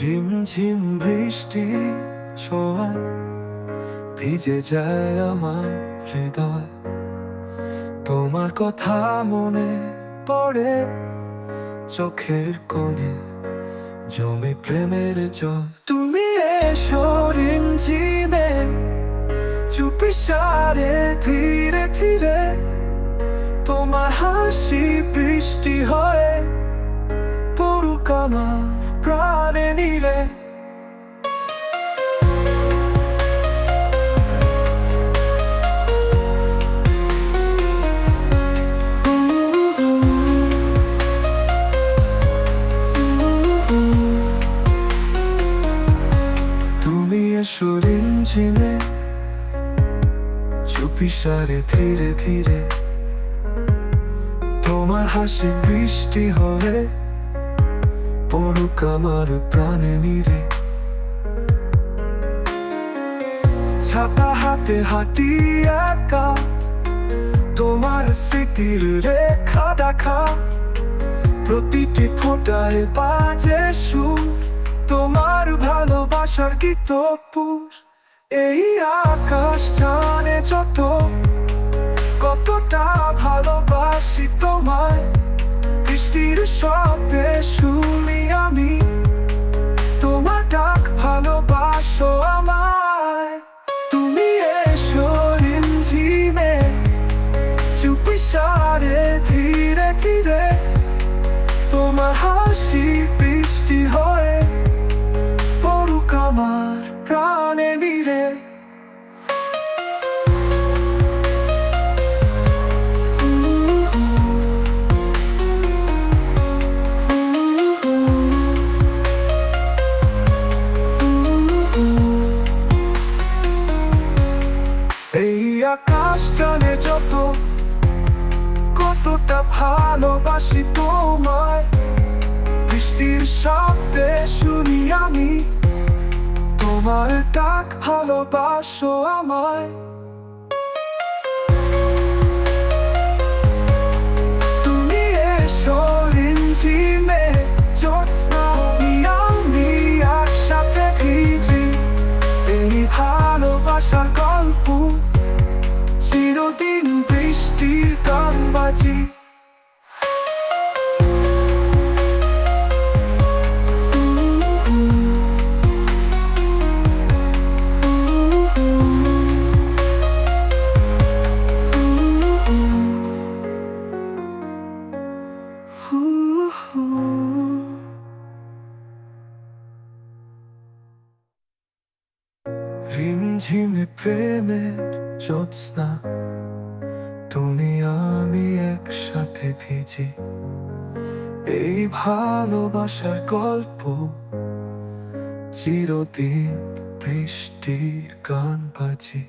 রিমঝিম বৃষ্টি ছোঁয়া ভিজে যায় আমার হৃদয়। তোমার কথা মনে পড়ে চোখের কোণে, জমে প্রেমের জল। তুমি এসো রিমঝিমে চুপি সারে ধীরে ধীরে। তোমার হাসি বৃষ্টি হয় পড়ুক আমার প্রাণে নিলে তুমি এসো রিমঝিমে চুপি সারে ধীরে ধীরে। তোমার হাসি বৃষ্টি হয়ে পড়ুক আমার প্রাণে নিরে। ছাতা হাতে হাঁটি একা, তোমার স্মৃতির রেখা দেখা। প্রতিটি ফোটায় বাজে সুর, তোমার ভালোবাসার গীতপুর এই আকাশ জানে যত, কতটা ভালোবাসি তোমায়। বৃষ্টির শব্দে হাসি বৃষ্টি হয়ে পড়ুক আমার এই আকাশ জানে যত কতটা ভালোবাসি তোমায়। শব্দে শুনি আমি। তোমার ডাক ভালোবাসো আমায়। তুমি এসো জ্যোৎস্না তুমি আমি একসাথে এই ভালোবাসার গল্প, চিরদিন বৃষ্টির গান বাজি। রিমঝিমে প্রেমের জ্যোৎস্না তুমি আমি একসাথে ভিজি। এই ভালোবাসার গল্প চিরদিন বৃষ্টির গান বাজি।